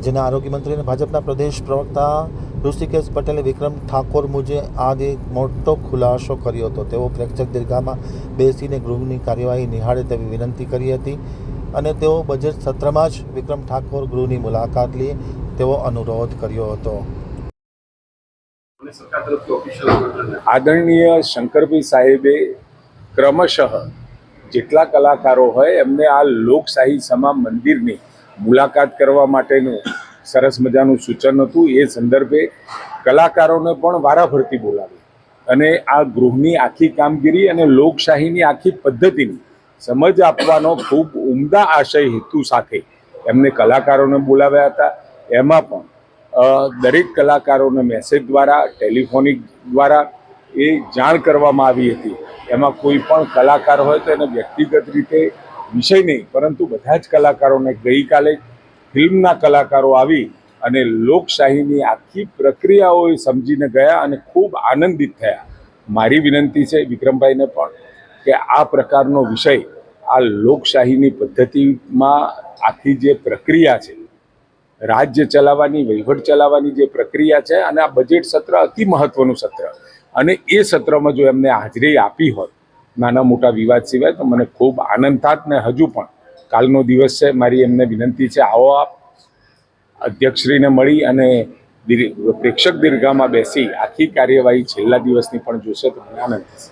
રાજ્યના આરોગ્ય મંત્રી અને ભાજપના પ્રદેશ પ્રવક્તા ઋષિકેશ પટેલે વિક્રમ ઠાકોર મુજે આજે મોટો ખુલાસો કર્યો હતો. તેઓ પ્રેક્ષક દીર્ઘામાં બેસીને ગૃહની કાર્યવાહી નિહાળે તેવી વિનંતી કરી હતી અને તેઓ બજેટ સત્રમાં જ વિક્રમ ઠાકોર ગૃહની મુલાકાત લે તેવો અનુરોધ કર્યો હતો. આદરણીય શંકરભાઈ સાહેબે ક્રમશઃ જેટલા કલાકારો હોય એમને આ લોકશાહી સમા મંદિરની મુલાકાત કરવા માટેનું સરસ મજાનું સૂચન હતું. એ સંદર્ભે કલાકારોને પણ વારાફરતી બોલાવી. અને આ ગૃહની આખી કામગીરી અને લોકશાહીની આખી પદ્ધતિની સમજ આપવાનો ખૂબ ઉમદા આશય હેતુ સાથે એમને કલાકારોને બોલાવ્યા હતા. એમાં પણ દરેક કલાકારોને મેસેજ દ્વારા, ટેલિફોનિક દ્વારા એ જાણ કરવામાં આવી હતી. એમાં કોઈ પણ કલાકાર હોય તો એને વ્યક્તિગત રીતે વિષય નહીં, પરંતુ બધા જ કલાકારોને ગઈકાલે ફિલ્મના કલાકારો આવી અને લોકશાહીની આખી પ્રક્રિયાઓ સમજીને ગયા અને ખૂબ આનંદિત થયા. મારી વિનંતી છે વિક્રમભાઈને પણ કે આ પ્રકારનો વિષય આ લોકશાહીની પદ્ધતિમાં આખી જે પ્રક્રિયા છે, રાજ્ય ચલાવવાની, વહીવટ ચલાવવાની જે પ્રક્રિયા છે અને આ બજેટ સત્ર અતિ મહત્વનું સત્ર. અને એ સત્રમાં જો એમને હાજરી આપી હોત નાના મોટા વિવાદ સિવાય, તો મને ખૂબ આનંદ થાત ને હજુ પણ કાલનો દિવસ છે. મારી એમને વિનંતી છે, આવો આપ. અધ્યક્ષશ્રીને મળી અને પ્રેક્ષક દીર્ઘામાં બેસી આખી કાર્યવાહી છેલ્લા દિવસની પણ જોશે તો મને આનંદ થશે.